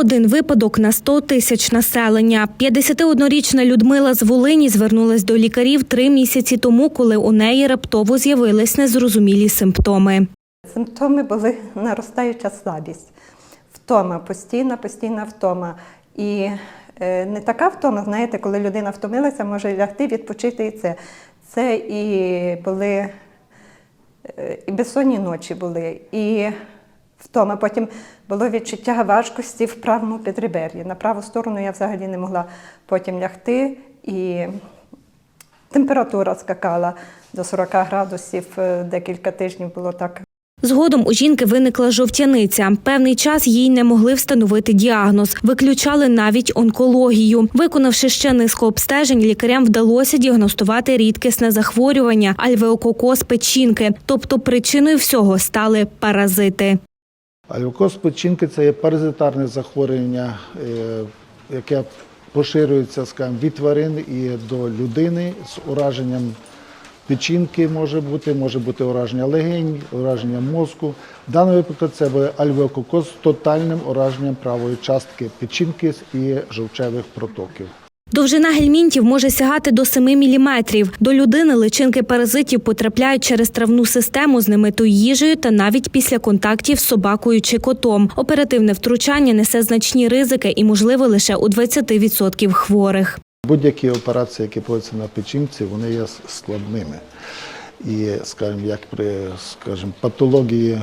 Один випадок на 100 тисяч населення. 51-річна Людмила з Волині звернулась до лікарів три місяці тому, коли у неї раптово з'явились незрозумілі симптоми. Симптоми були наростаюча слабість, втома, постійна, постійна втома. І е, не така втома, знаєте, коли людина втомилася, може лягти, відпочити і це. Це і були е, і безсонні ночі були, і втома. Потім було відчуття важкості в правому підребер'ї. На праву сторону я взагалі не могла потім лягти. І температура скакала до 40 градусів, е, декілька тижнів було так. Згодом у жінки виникла жовтяниця. Певний час їй не могли встановити діагноз. Виключали навіть онкологію. Виконавши ще низку обстежень, лікарям вдалося діагностувати рідкісне захворювання альвеококоз печінки. Тобто причиною всього стали паразити. Альвокоз печінки це є паразитарне захворювання, е, яке поширюється скажімо, від тварин і до людини з ураженням печінки може бути, може бути ураження легень, ураження мозку. В даному випадку це буде альвеококоз з тотальним ураженням правої частки печінки і жовчевих протоків. Довжина гельмінтів може сягати до 7 міліметрів. До людини личинки паразитів потрапляють через травну систему з немитою їжею та навіть після контактів з собакою чи котом. Оперативне втручання несе значні ризики і можливо лише у 20% хворих. Будь-які операції, які проводяться на печінці, вони є складними. І, скажімо, як при скажімо, патології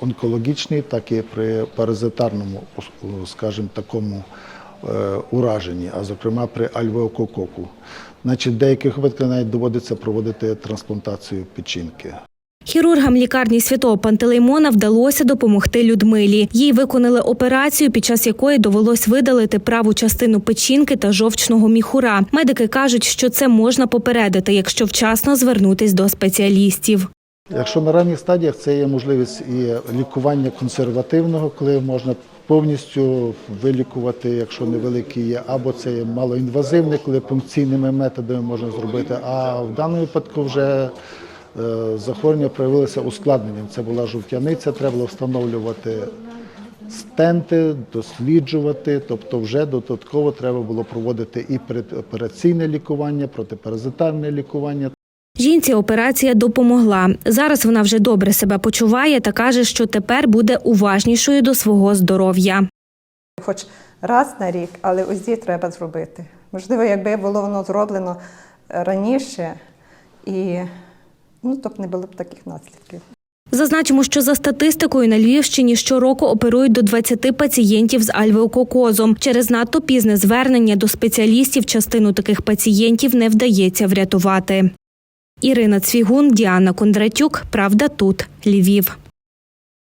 онкологічній, так і при паразитарному, скажімо, такому е, ураженні, а зокрема при альвеокококу. Значить, в деяких випадках навіть доводиться проводити трансплантацію печінки. Хірургам лікарні святого Пантелеймона вдалося допомогти Людмилі. Їй виконали операцію, під час якої довелось видалити праву частину печінки та жовчного міхура. Медики кажуть, що це можна попередити, якщо вчасно звернутись до спеціалістів. Якщо на ранніх стадіях це є можливість і лікування консервативного, коли можна повністю вилікувати, якщо невеликі є, або це є малоінвазивне, коли пункційними методами можна зробити. А в даному випадку вже е, захворювання проявилося ускладненням. Це була жовтяниця, треба було встановлювати стенти, досліджувати, тобто вже додатково треба було проводити і передопераційне лікування, протипаразитарне лікування. Жінці операція допомогла. Зараз вона вже добре себе почуває та каже, що тепер буде уважнішою до свого здоров'я. Хоч раз на рік, але УЗІ треба зробити. Можливо, якби було воно зроблено раніше, і ну, то б не було б таких наслідків. Зазначимо, що за статистикою на Львівщині щороку оперують до 20 пацієнтів з альвеококозом. Через надто пізне звернення до спеціалістів частину таких пацієнтів не вдається врятувати. Ірина Цвігун, Діана Кондратюк. Правда тут. Львів.